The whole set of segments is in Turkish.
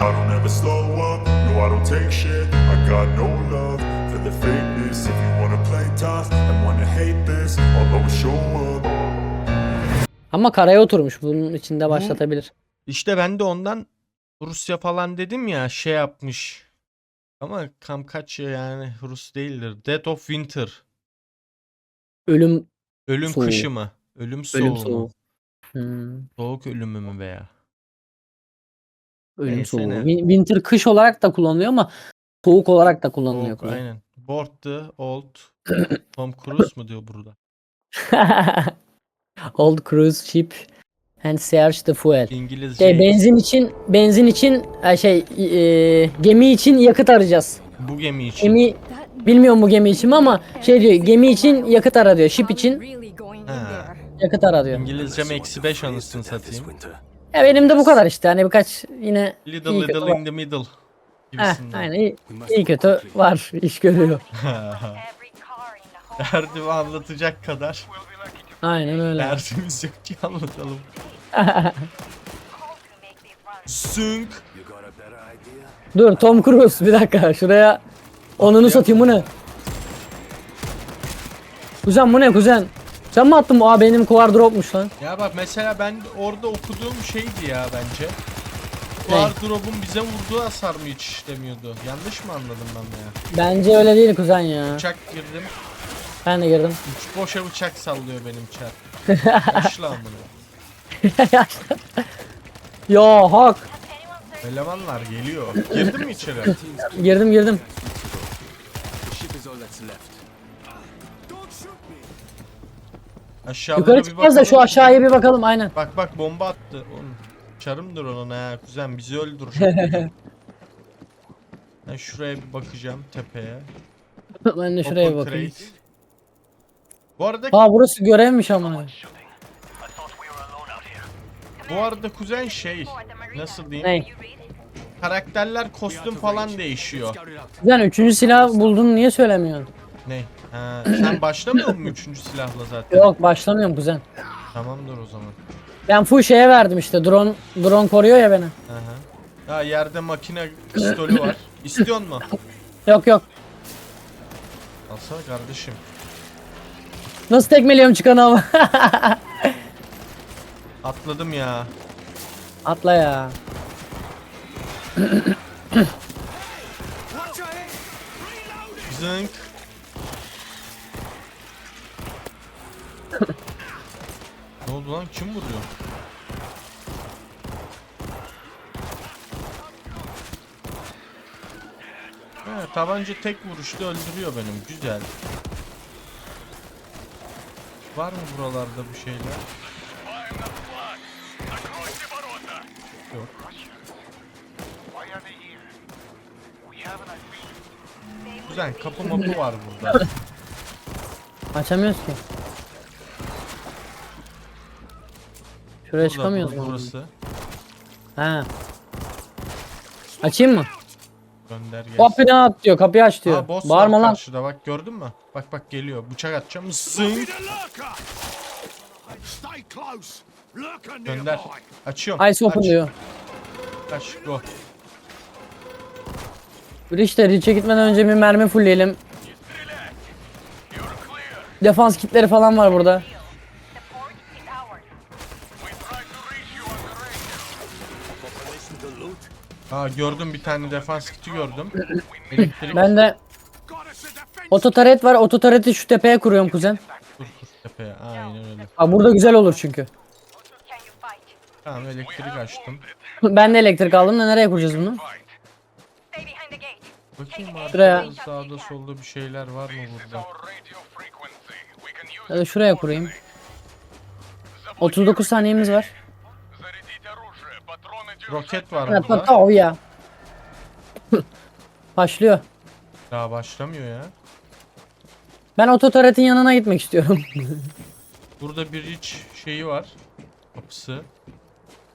I don't ever slow up, no I don't take shit I got no love for the fakeness If you wanna play tough and wanna hate this I'll always show up Ama karaya oturmuş. Bunun içinde başlatabilir. İşte ben de ondan Rusya falan dedim ya şey yapmış. Ama Kamkaçya yani Rus değildir. Dead of Winter. Ölüm Ölüm Soğuğu. kışı mı? Ölüm soğuğu ölüm mu? soğuğu. Hmm, Soğuk ölümü mü veya? Ölüm Neyse soğuğu. Win- Winter kış olarak da kullanılıyor ama soğuk olarak da kullanılıyor. Soğuk aynen. Board the old Tom Cruise mu diyor burada? Old cruise ship and search the fuel. İngilizce. Şey, benzin için benzin için e, şey e, gemi için yakıt arayacağız. Bu gemi için. Gemi bilmiyorum bu gemi için mi ama şey diyor gemi için yakıt ara diyor. Ship için yakıt ara diyor. İngilizcem eksi 5 anasını satayım. Ya benim de bu kadar işte. Hani birkaç yine Little iyi kötü little var. in the middle. Heh, Gibisinden. aynen iyi, iyi kötü var iş görüyor. Derdimi anlatacak kadar Aynen öyle. derdimiz yok ki anlatalım. Sünk. Dur Tom Cruise bir dakika şuraya onunu satayım bu ne? Kuzen bu ne kuzen? Sen mi attın bu? Aa benim kuvar dropmuş lan. Ya bak mesela ben orada okuduğum şeydi ya bence. Ne? Wardrobe'un bize vurduğu hasar mı hiç işlemiyordu? Yanlış mı anladım ben ya? Bence öyle değil kuzen ya. Bıçak girdim. Ben de girdim. Üç boşa bıçak sallıyor benim çar. Yaşlı amına. ya hak. Elemanlar geliyor. Girdin mi içeri? Girdim girdim. Aşağılara Yukarı bir çıkacağız da şu bakalım. aşağıya bir bakalım aynen. Bak bak bomba attı. Oğlum, çarımdır onun ha kuzen bizi öldürecek. ben şuraya bir bakacağım tepeye. ben de şuraya bir Open bakayım. crate. Bu arada Aa burası görevmiş ama. bu arada kuzen şey nasıl diyeyim? Ney? Karakterler kostüm falan değişiyor. Kuzen üçüncü silah buldun niye söylemiyorsun? Ne? Ha, sen başlamıyor musun üçüncü silahla zaten? Yok başlamıyorum kuzen. Tamamdır o zaman. Ben full şeye verdim işte drone drone koruyor ya beni. Aha. Ya yerde makine pistolü var. İstiyor mu? Yok yok. Alsana kardeşim. Nasıl tekmeliyorum çıkanı ama. Atladım ya. Atla ya. Zınk. Oldu lan? Kim vuruyor? Ha, tabanca tek vuruşta öldürüyor benim. Güzel. Var mı buralarda bir şeyler? Yok. Güzel kapı mapı var burada. Açamıyoruz ki. Şuraya Burada, çıkamıyoruz mu? Burası. Ha. Açayım mı? Gönder gelsin. Kapıyı at diyor. Kapıyı aç diyor. Aa, boss Bağırma var lan. karşıda bak gördün mü? Bak bak geliyor. Bıçak atacağım. Lurker Gönder. Açıyorum. Ice open Aç. diyor. Aç. Go. İşte Rich'e gitmeden önce bir mermi fullleyelim. Defans kitleri falan var burada. Aa gördüm bir tane defans kiti gördüm. Elektrik. Ben de ototaret var. Ototareti şu tepeye kuruyorum kuzen. Dur dur tepeye. Aynen öyle. Aa, burada güzel olur çünkü. Tamam elektrik açtım. Ben de elektrik aldım da nereye kuracağız bunu? Bakayım abi. Şuraya. Sağda solda bir şeyler var mı burada? Ya da şuraya kurayım. 39 saniyemiz var. Roket var Ha, burada. tamam ya. Başlıyor. Daha başlamıyor ya. Ben ototaretin yanına gitmek istiyorum. Burada bir iç şeyi var. Kapısı.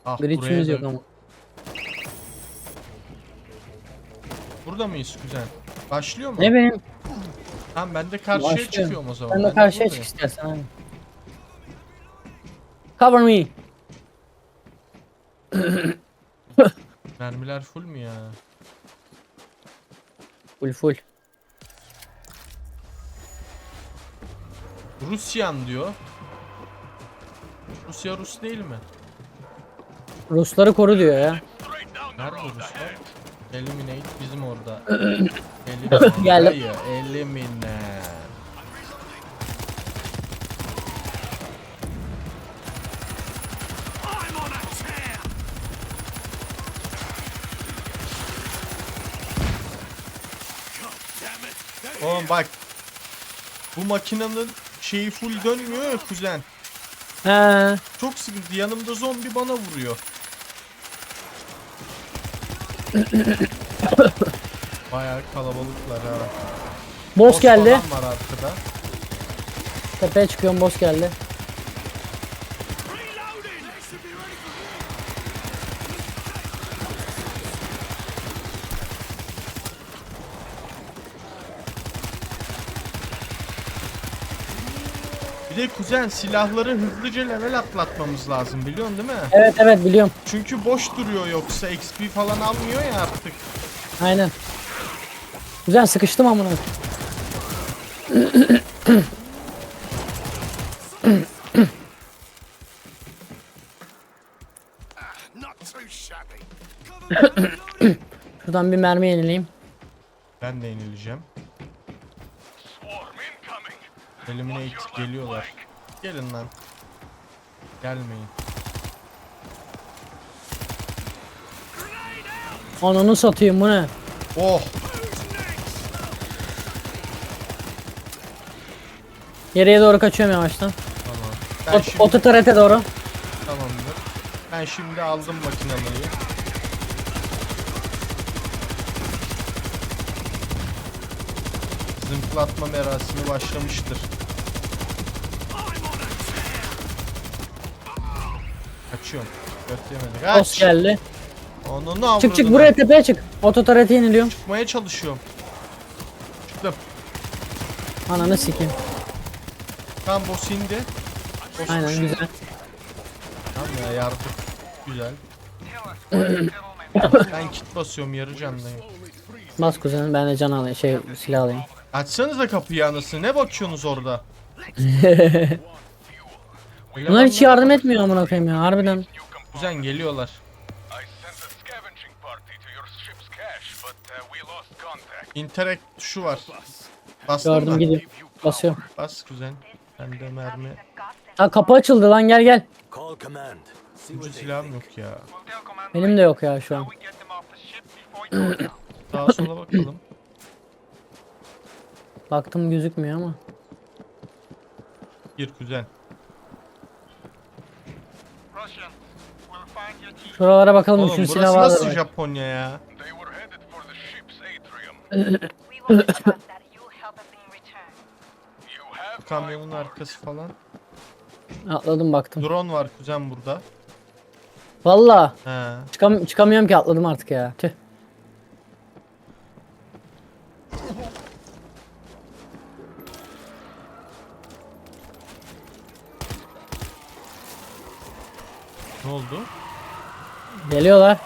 Ah, Bir buraya da- yok ama. Burada mıyız kuzen? Başlıyor mu? Ne benim? Tamam ben de karşıya Başlıyorum. çıkıyorum o zaman. Ben de karşıya çık buradayım. istersen abi. Cover me. Mermiler full mü ya? Full full. Rusyan diyor. Rusya Rus değil mi? Rusları koru diyor ya. Nerede Ruslar? Eliminate bizim orada. Eliminate. Geldim. Eliminate. Oğlum bak. Bu makinenin şeyi full dönmüyor ya kuzen. He. Çok sıkıntı. Yanımda zombi bana vuruyor. Bayağı kalabalıklar ha. Boss geldi. falan var arkada. Tepeye çıkıyorum boss geldi. Reloading. They should be ready for Bir de kuzen silahları hızlıca level atlatmamız lazım biliyorsun değil mi? Evet evet biliyorum. Çünkü boş duruyor yoksa XP falan almıyor ya artık. Aynen. Güzel sıkıştım amına. Not too shabby. Şuradan bir mermi yenileyim. Ben de yenileceğim. Eliminate geliyorlar. Gelin lan. Gelmeyin. Ananı satayım bu ne? Oh! Geriye doğru kaçıyorum yavaştan. Tamam. Ben Ot şimdi, ototarete doğru. tamamdır. Ben şimdi aldım makineleri. Zımplatma merasimi başlamıştır. Kaçıyorum. Götüremedim. Boss Kaç. geldi. Onu Çık çık buraya tepeye çık. Ototarete yeniliyorum. Çıkmaya çalışıyorum. Çıktım. Ananı sikeyim. Tam boss indi. Boss Aynen güzel. Tamam ya yardım. Güzel. ben kit basıyorum yarı canlıyım. Bas kuzenim ben de can alayım şey silah alayım. Açsanıza kapıyı anasını. Ne bakıyorsunuz orada? Bunlar hiç yardım etmiyor amına koyayım ya harbiden. Güzel geliyorlar. Interact tuşu var. Bastın Gördüm gidiyorum. Basıyorum. Bas kuzen. Bende mermi. Ha kapı açıldı lan gel gel. Ucu silahım yok ya. Benim de yok ya şu an. Sağa sola bakalım. Baktım gözükmüyor ama. Gir kuzen. Şuralara bakalım Oğlum üçüncü burası silah vardır. nasıl belki. Japonya ya? My Kamyonun arkası falan. Atladım baktım. Drone var kuzen burada. Valla He. çıkam çıkamıyorum ki atladım artık ya. Tüh. Ne oldu? Geliyorlar.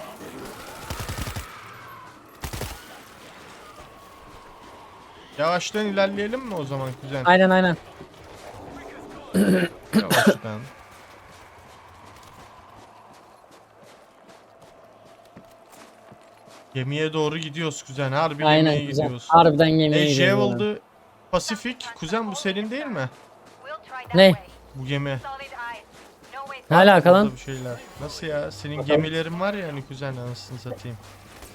Yavaştan ilerleyelim mi o zaman kuzen? Aynen aynen. Yavaştan. Gemiye doğru gidiyoruz kuzen. Harbi Aynen gemiye güzel. gidiyoruz. Harbiden gemiye E, gidiyoruz. Javel'dı Pasifik. Kuzen bu senin değil mi? Ne? Bu gemi. Ne alaka lan? bir şeyler. Nasıl ya? Senin gemilerin var ya hani kuzen anasını satayım.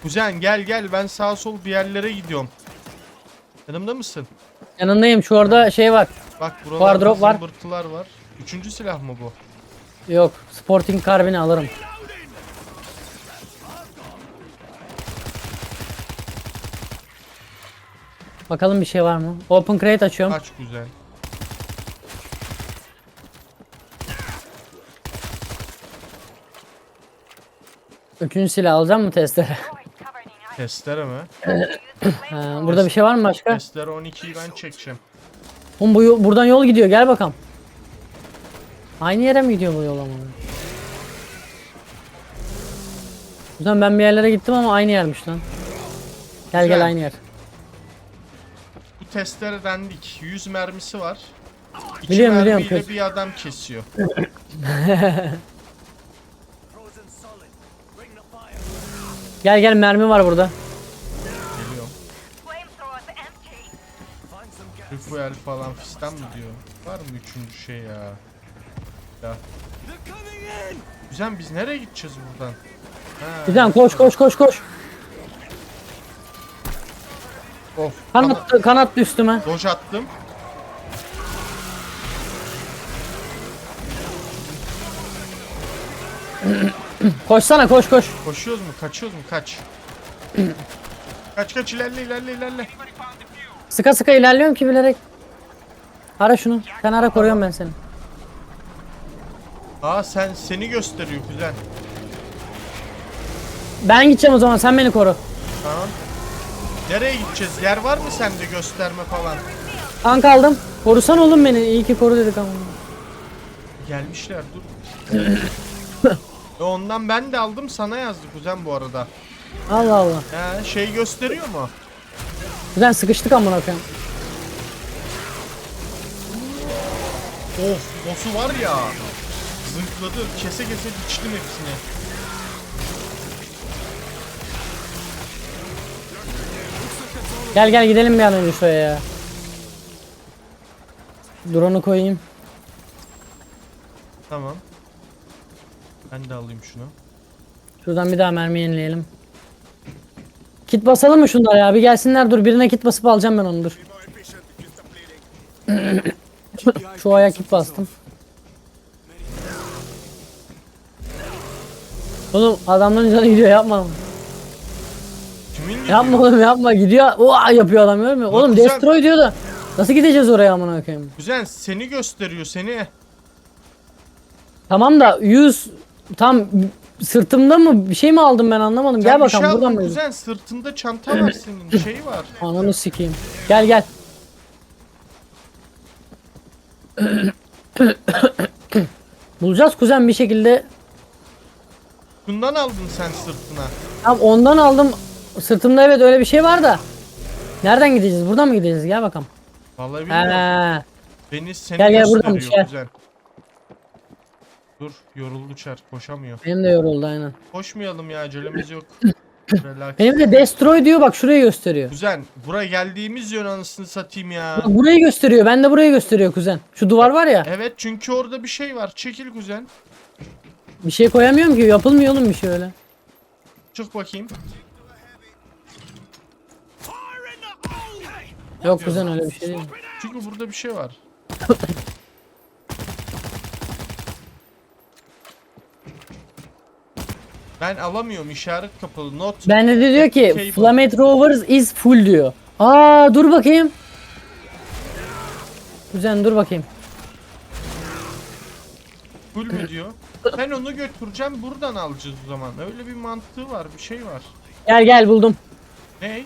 Kuzen gel gel ben sağ sol bir yerlere gidiyorum. Yanımda mısın? Yanındayım şu orada şey var. Bak buralarda Wardrop var. zımbırtılar var. Üçüncü silah mı bu? Yok. Sporting karbini alırım. Bakalım bir şey var mı? Open crate açıyorum. Kaç güzel. Üçüncü silah alacağım mı testere? Testere mi? Flamethrower. burada bir şey var mı başka? Testere 12'yi ben çekeceğim. Oğlum bu yol- buradan yol gidiyor gel bakalım. Aynı yere mi gidiyor bu yol ama? Kuzen ben bir yerlere gittim ama aynı yermiş lan. Gel Güzel. gel aynı yer. Bu testere dendik. 100 mermisi var. İki Biliyorum, biliyorum. mermiyle Köz- bir adam kesiyor. Gel gel mermi var burada. Geliyorum. Refuel falan fistan mı diyor? Var mı üçüncü şey ya? Ya. Güzel biz nereye gideceğiz buradan? Ha, Kuzen koş koş koş koş. Of. Kanat, kanat üstüme. Doj attım. Koşsana koş koş. Koşuyoruz mu? Kaçıyoruz mu? Kaç. kaç kaç ilerle ilerle ilerle. Sıka sıka ilerliyorum ki bilerek. Ara şunu. Sen ara koruyorum ben seni. Aa sen seni gösteriyor kuzen. Ben gideceğim o zaman sen beni koru. Tamam. Nereye gideceğiz? Yer var mı sende gösterme falan? Kanka aldım. Korusan oğlum beni. İyi ki koru dedik ama. Gelmişler dur. E ondan ben de aldım sana yazdı kuzen bu arada. Allah Allah. He şey gösteriyor mu? Kuzen sıkıştık amına koyayım. Of boss'u var ya. Zınkladı. Kese kese biçtim hepsini. Gel gel gidelim bir an önce şuraya ya. Drone'u koyayım. Tamam. Ben de alayım şunu. Şuradan bir daha mermi yenileyelim. Kit basalım mı şunlara ya? Bir gelsinler dur. Birine kit basıp alacağım ben onu dur. Şu aya kit bastım. Oğlum adamların canı gidiyor yapma. Kimin? Yapma oğlum yapma gidiyor. Oha yapıyor adam görmüyor. musun? Oğlum güzel. destroy diyor da. Nasıl gideceğiz oraya amına koyayım? Kuzen seni gösteriyor seni. Tamam da 100 tam sırtımda mı bir şey mi aldım ben anlamadım. Gel bir bakalım şey buradan aldın mı? kuzen sırtında çanta var senin şey var. Ananı sikeyim. Gel gel. Bulacağız kuzen bir şekilde. Bundan aldın sen sırtına. Tamam ondan aldım. Sırtımda evet öyle bir şey var da. Nereden gideceğiz? Buradan mı gideceğiz? Gel bakalım. Vallahi bilmiyorum. He. Beni seni Gel, gel, buradan bir şey. kuzen. Dur yoruldu çar koşamıyor. Benim de yoruldu aynen. Koşmayalım ya acelemiz yok. Relax. Benim de destroy diyor bak şurayı gösteriyor. Kuzen buraya geldiğimiz yön anasını satayım ya. Bak burayı gösteriyor. Ben de burayı gösteriyor kuzen. Şu duvar var ya. Evet çünkü orada bir şey var. Çekil kuzen. Bir şey koyamıyorum ki. Yapılmıyor oğlum bir şey öyle. Çık bakayım. Yok kuzen öyle bir şey değil. Çünkü burada bir şey var. Ben alamıyorum işaret kapalı. Not. Ben de diyor ki Cable. Flamethrowers is full diyor. Aa dur bakayım. Kuzen dur bakayım. Full mü diyor? Ben onu götüreceğim buradan alacağız o zaman. Öyle bir mantığı var bir şey var. Gel gel buldum. Ne?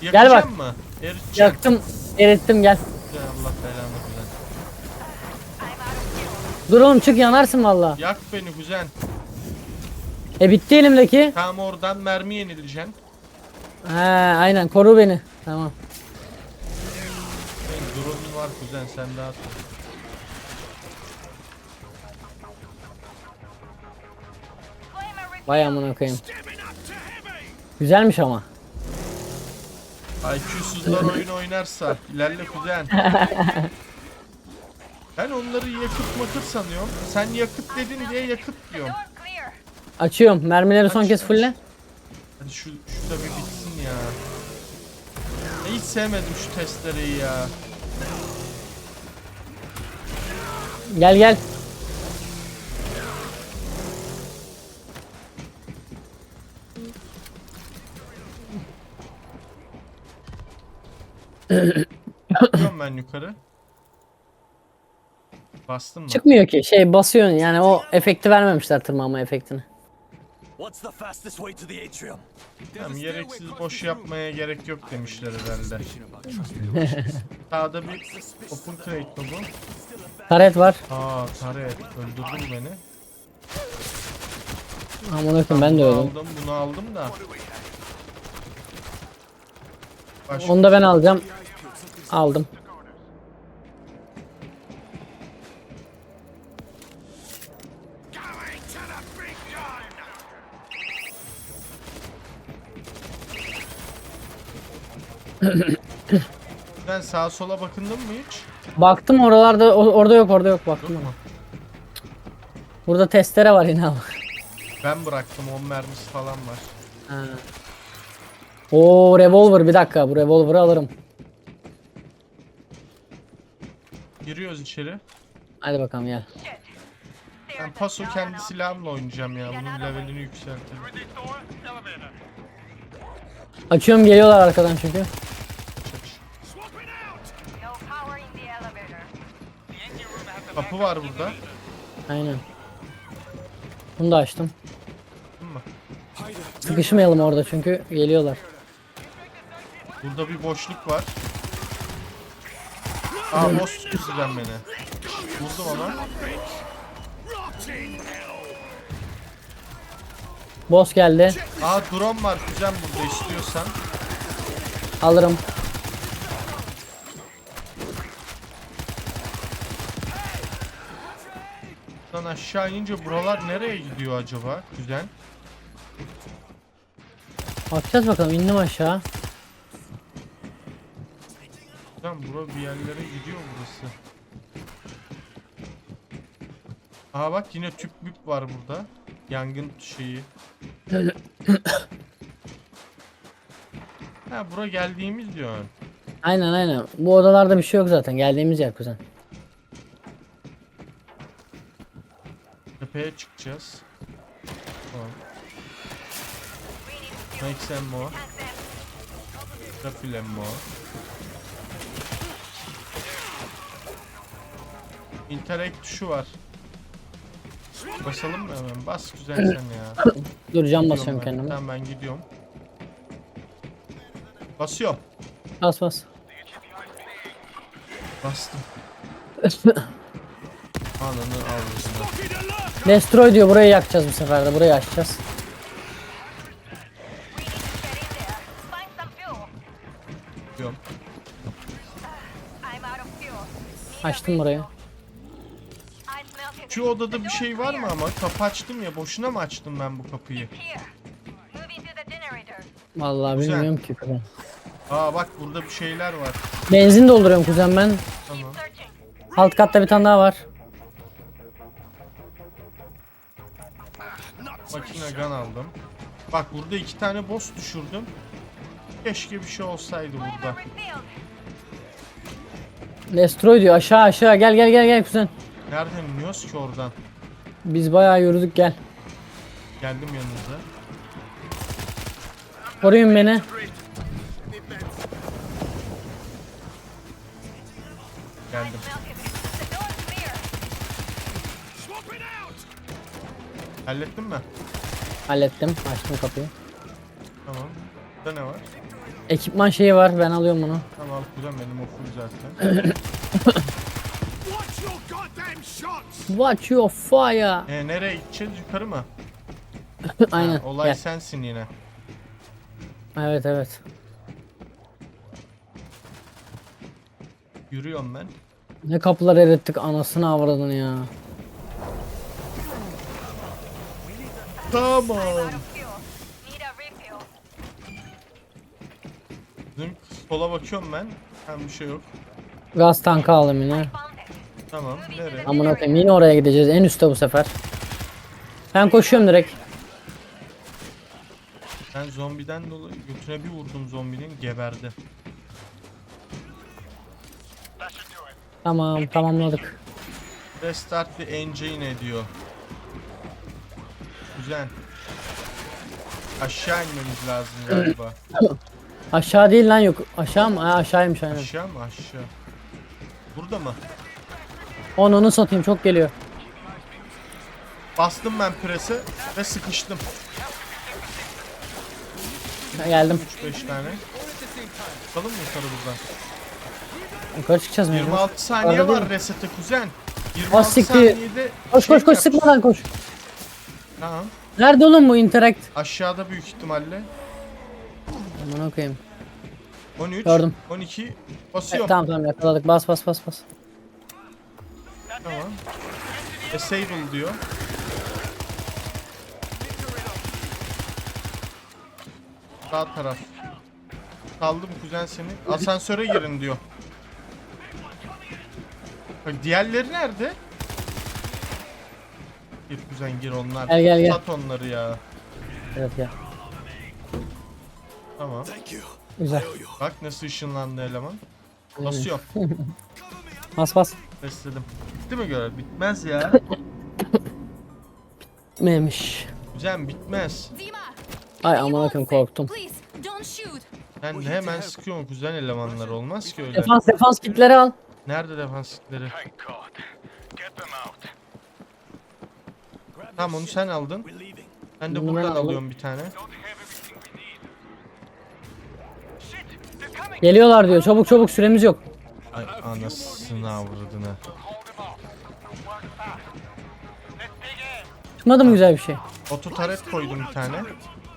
Gel Yakacağım bak. mı? Eriteceğim. Yaktım. Erittim gel. Güzel, Allah belanı kuzen. Dur oğlum çık yanarsın valla. Yak beni kuzen. E bitti elimdeki. Tam oradan mermi yenileceksin. He aynen koru beni. Tamam. Senin drone'un var kuzen sen daha tut. Flamer Vay amına koyayım. Güzelmiş ama. IQ'suzlar oyun oynarsa ilerle kuzen. Ben onları yakıt makıt sanıyorum. Sen yakıt dedin diye yakıt diyorum. Açıyorum. Mermileri son kez fulle. Hadi şu, şu da bir bitsin ya. Ya Hiç sevmedim şu testereyi ya. Gel gel. Bakıyorum ben yukarı. Bastın mı? Çıkmıyor ki. Şey basıyorsun yani o efekti vermemişler tırmanma efektini. What's the fastest way to the atrium? Tamam gereksiz boş yapmaya gerek yok demişler herhalde. Sağda bir open crate mi bu? Taret var. Aa taret öldürdün beni. Aman öküm ben de Bunu öldüm. aldım, bunu aldım da. Başka Onu da ben alacağım. Aldım. Ben sağa sola bakındın mı hiç? Baktım oralarda o- orada yok orada yok baktım ama. Burada testere var yine ama. Ben bıraktım 10 mermisi falan var. Ha. Oo revolver bir dakika bu revolver'ı alırım. Giriyoruz içeri. Hadi bakalım gel. Ben paso kendi silahımla oynayacağım ya. Bunun levelini yükseltelim. Açıyorum geliyorlar arkadan çünkü. Swapping out! No power in the elevator. Kapı var burada. Aynen. Bunu da açtım. Sıkışmayalım orada çünkü geliyorlar. Burada bir boşluk var. Aa boss sizden beni. Vurdum hell! Boss geldi. Aa drone var kuzen burada istiyorsan. Alırım. Lan aşağı inince buralar nereye gidiyor acaba kuzen? Bakacağız bakalım indim aşağı. Kuzen bura bir yerlere gidiyor burası. Aha bak yine tüp müp var burada. Yangın şeyi. Ha bura geldiğimiz diyor. Aynen aynen. Bu odalarda bir şey yok zaten. Geldiğimiz yer kuzen. Tepeye çıkacağız. Tamam. We need to Make some more. tank them. Trafil ammo. Interact tuşu var. Basalım mı hemen? Bas güzel sen ya. Dur Gidiyorum basıyorum kendime. Tamam ben gidiyorum. Basıyorum. Bas bas. Bastım. Ananı alert! Destroy diyor burayı yakacağız bu sefer de. Burayı açacağız. Açtım burayı. Şu odada bir şey var mı ama? Kapı açtım ya. Boşuna mı açtım ben bu kapıyı? Vallahi Güzel. bilmiyorum ki kuzen. Aa bak burada bir şeyler var. Benzin dolduruyorum kuzen ben. Tamam. Alt katta bir tane daha var. Gun aldım. Bak burada iki tane boss düşürdüm. Keşke bir şey olsaydı burada. Destroy diyor aşağı aşağı gel gel gel gel kuzen. Nereden iniyoruz ki oradan? Biz bayağı yürüdük gel. Geldim yanınıza. Koruyun beni. Geldim. Hallettin mi? Hallettim. Açtım kapıyı. Tamam. Burada ne var? Ekipman şeyi var ben alıyorum bunu. Tamam kuzen benim o full zaten. Watch your goddamn shots! Watch your fire. e, nereye gideceğiz? Yukarı mı? Aynen. Ha, olay Gel. sensin yine. Evet evet. Yürüyorum ben. Ne kapılar erittik anasını avradını ya. Tamam. Bizim sola bakıyorum ben. Hem bir şey yok. Gaz tankı aldım yine. Tamam. Nereye? Amına koyayım yine oraya gideceğiz en üstte bu sefer. Ben koşuyorum direkt. Ben zombiden dolayı götüne bir vurdum zombinin geberdi. Tamam tamamladık. Restart the engine diyor. Güzel. Aşağı inmemiz lazım galiba. Aşağı değil lan yok. Aşağı mı? Ha, aşağıymış aynen. Aşağı mı aşağı? Burada mı? Onu onu satayım çok geliyor. Bastım ben prese ve sıkıştım. Ha, geldim. 3-5 tane. Çıkalım mı yukarı buradan? Yukarı çıkacağız mı? 26 saniye Arada var mi? resete kuzen. Ah, 26 siktir. saniyede Koş şey koş koş yap- sıkmadan koş. Tamam. Nerede oğlum bu interact? Aşağıda büyük ihtimalle. Aman okuyayım. 13, Gördüm. 12 basıyorum. Tamam tamam yakaladık. Bas bas bas bas. Tamam. Disable diyor. Sağ taraf. Saldım kuzen seni. Asansöre girin diyor. Bak diğerleri nerede? Gir kuzen gir onlar. Gel, gel, gel. Sat onları ya. Evet ya. Tamam. Güzel. Bak nasıl ışınlandı eleman. Basıyorum. Bas bas. Besledim. Bitti mi görev? Bitmez ya. Neymiş? Kuzen bitmez. Ay aman okuyayım korktum. Sen de hemen sıkıyorsun kuzen elemanlar olmaz ki öyle. Defans defans kitleri al. Nerede defanslıkları? Thank Tamam onu sen aldın. Ben de Bunu ben buradan aldım. alıyorum bir tane. Geliyorlar diyor. Çabuk çabuk süremiz yok. Ay anasını avradını. Çıkmadı mı güzel bir şey? Ototaret koydum bir tane.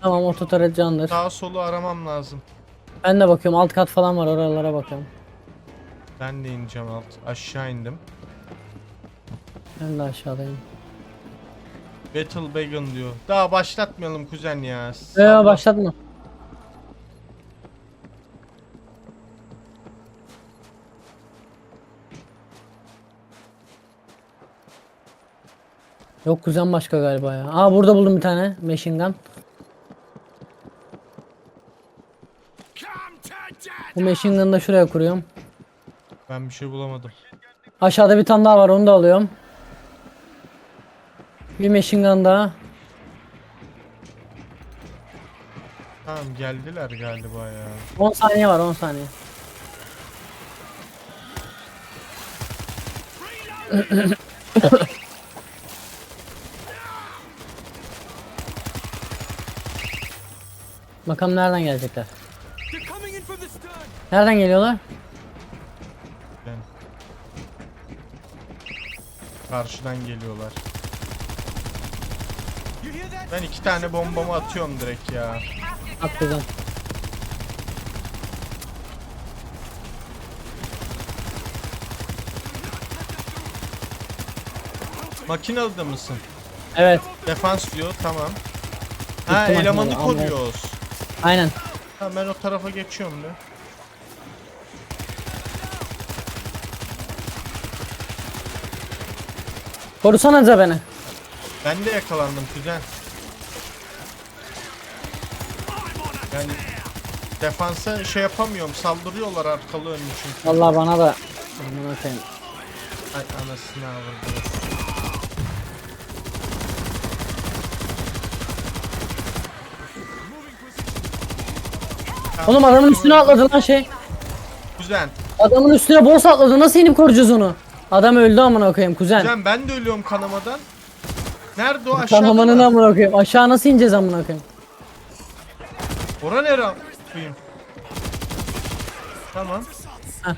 Tamam ototaret candır. Sağ solu aramam lazım. Ben de bakıyorum alt kat falan var oralara bakıyorum. Ben de ineceğim alt. Aşağı indim. Ben de aşağıdayım. Battle Wagon diyor. Daha başlatmayalım kuzen ya. Ee, başlatma. Yok kuzen başka galiba ya. Aa burada buldum bir tane machine gun. Bu machine gun'ı da şuraya kuruyorum. Ben bir şey bulamadım. Aşağıda bir tane daha var onu da alıyorum. Bir machine gun daha. Tamam geldiler galiba ya. 10 saniye var 10 saniye. Bakalım nereden gelecekler. Nereden geliyorlar? Ben. Karşıdan geliyorlar. Ben iki tane bombamı atıyorum direkt ya. At kuzen. Makinalıda mısın? Evet Defans diyor tamam. Ha Bitti elemanı makinalı, koruyoruz. aynen. Tamam ben o tarafa geçiyorum da. Korusanıza beni. Ben de yakalandım kuzen. Yani defansa şey yapamıyorum. Saldırıyorlar arkalı önlü çünkü. Vallahi bana da Aman koyayım. Ay anasını avradı. Oğlum adamın üstüne atladı lan şey. Kuzen. Adamın üstüne boss atladı. Nasıl inip koruyacağız onu? Adam öldü amına koyayım kuzen. Kuzen ben de ölüyorum kanamadan. Nerede o aşağıda Kanamanın mı? amına koyayım. Aşağı nasıl ineceğiz amına koyayım? Ora nere koyayım? Tamam. Heh.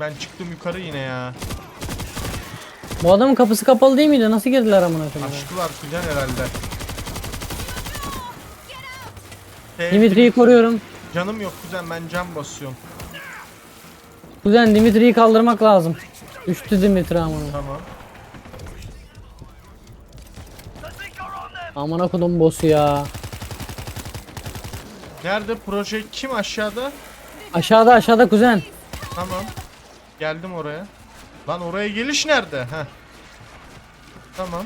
Ben çıktım yukarı yine ya. Bu adamın kapısı kapalı değil miydi? Nasıl girdiler amına koyayım? Açtılar kuzen herhalde. Hey, Dimitri'yi koruyorum. Canım yok kuzen ben can basıyorum. Kuzen Dimitri'yi kaldırmak lazım. Düştü Dimitri amına. Tamam. Amına kodum boss'u ya. Nerede proje kim aşağıda? Aşağıda aşağıda kuzen. Tamam. Geldim oraya. Lan oraya geliş nerede? Heh. Tamam.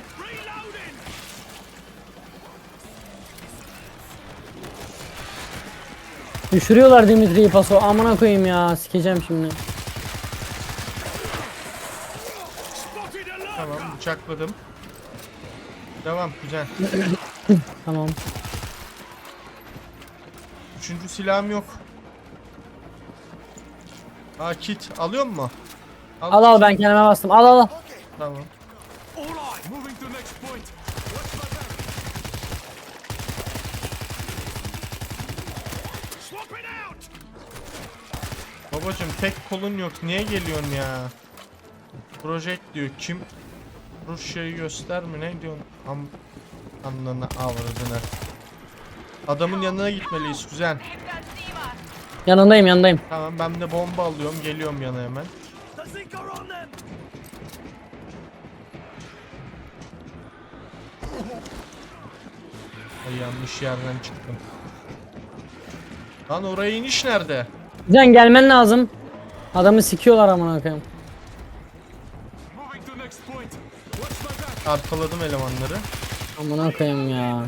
Düşürüyorlar Dimitri'yi paso. Amına koyayım ya. Sikeceğim şimdi. Tamam bıçakladım. Devam güzel. Tamam. Üçüncü silahım yok. Aa kit alıyor mu? Al al ben kendime bastım. Al al al. Tamam. Babacım tek kolun yok. Niye geliyorsun ya? Project diyor. Kim? Rusya'yı göster mi ne diyorsun? Am anlana avradına. Adamın yanına gitmeliyiz kuzen. Yanındayım yanındayım. Tamam ben de bomba alıyorum geliyorum yana hemen. Ay yanlış yerden çıktım. Lan oraya iniş nerede? Can gelmen lazım. Adamı sikiyorlar amına koyayım. Arkaladım elemanları. Amına koyayım ya.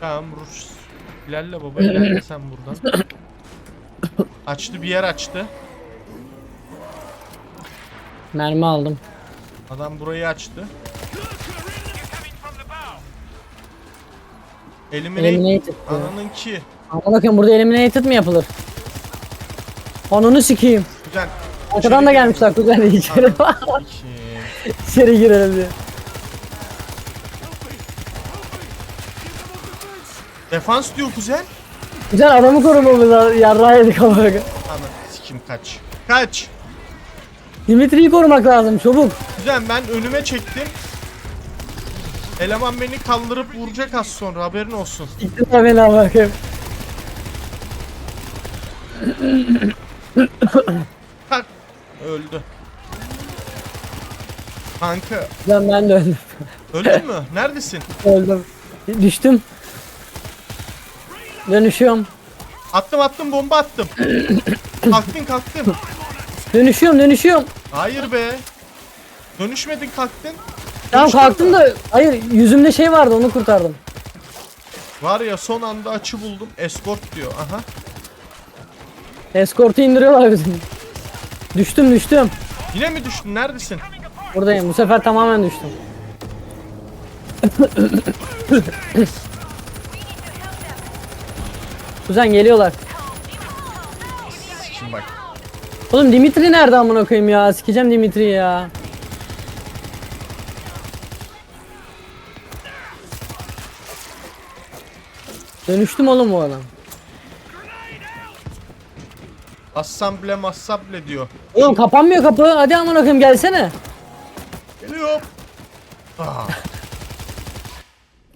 Tamam Rus. İlerle baba ilerle sen buradan. Açtı bir yer açtı. Mermi aldım. Adam burayı açtı. Eliminate. Eliminated. Ananın ki. Amına koyayım burada eliminated mi yapılır? Onunu sikeyim. Güzel. Arkadan da gelmişler kuzen içeri. İki. İçeri girelim diye. Defans diyor kuzen. Güzel adamı korumamız lazım. Yarrağı yedik amına koyayım. Ana sikim kaç. Kaç. Dimitri'yi korumak lazım çabuk. Kuzen ben önüme çektim. Eleman beni kaldırıp vuracak az sonra haberin olsun. Siktir beni amına koyayım. Tak. Öldü. Kanka Güzel ben de öldüm. öldün mü? Neredesin? öldüm. Düştüm. Dönüşüyorum. Attım attım bomba attım. kalktın kalktın. Dönüşüyorum dönüşüyorum. Hayır be. Dönüşmedin kalktın. Tamam kalktım da hayır yüzümde şey vardı onu kurtardım. Var ya son anda açı buldum. Escort diyor. Aha. Eskortu indiriyorlar bizim. Düştüm düştüm. Yine mi düştün? Neredesin? Buradayım bu sefer tamamen düştüm. Kuzen geliyorlar. Şimdi bak. Oğlum Dimitri nerede amına koyayım ya? Sikeceğim Dimitri'yi ya. Dönüştüm oğlum bu adam. Assamble massable diyor. Oğlum kapanmıyor kapı. Hadi amına koyayım gelsene. Geliyor. Ah,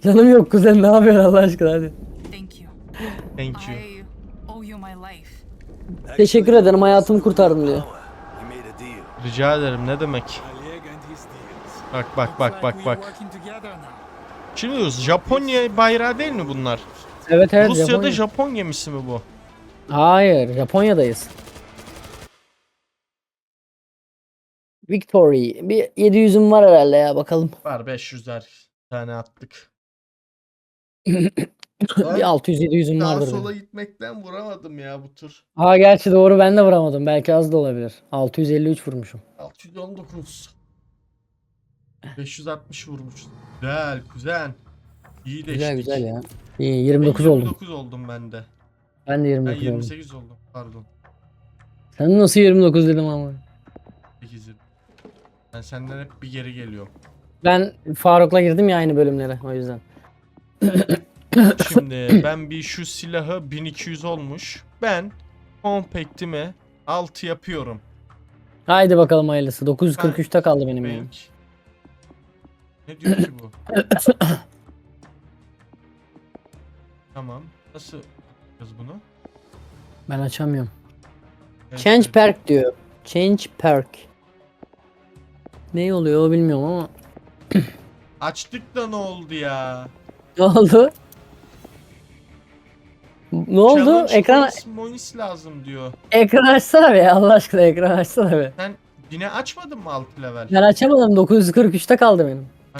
Canım yok kuzen ne yapıyorsun Allah aşkına hadi. Thank you. thank you. I owe you my life. Teşekkür ederim hayatımı kurtardım diyor. Rica ederim ne demek. Bak bak bak bak bak. Şimdi Japonya bayrağı değil mi bunlar? Evet evet Rusya'da Japonya. Japon gemisi mi bu? Hayır Japonya'dayız. Victory. Bir 700'üm var herhalde ya bakalım. Var 500'er tane attık. Bir 600-700'üm Sağa vardır. sola benim. gitmekten vuramadım ya bu tur. Ha gerçi doğru ben de vuramadım. Belki az da olabilir. 653 vurmuşum. 619. 560 vurmuş. Güzel kuzen. İyi de Güzel güzel ya. İyi Ben 29 oldum. 29 oldum ben de. Ben de Ben 29 oldum. 28 oldum. Pardon. Sen nasıl 29 dedim ama. 8 Ben senden hep bir geri geliyorum. Ben Faruk'la girdim ya aynı bölümlere o yüzden. Şimdi ben bir şu silahı 1200 olmuş. Ben compact'ime 6 yapıyorum. Haydi bakalım hayırlısı. 943'te kaldı benim yani. Bank. Ne diyor ki bu? tamam. Nasıl yapacağız bunu? Ben açamıyorum. Evet, Change evet. perk diyor. Change perk. Ne oluyor bilmiyorum ama. Açtık da ne oldu ya? Ne oldu? Ne oldu? Challenge Ekran points lazım diyor. ekran açsana be Allah aşkına ekran açsana be. Sen yine açmadın mı alt level? Ben açamadım 943'te kaldı benim. Ha,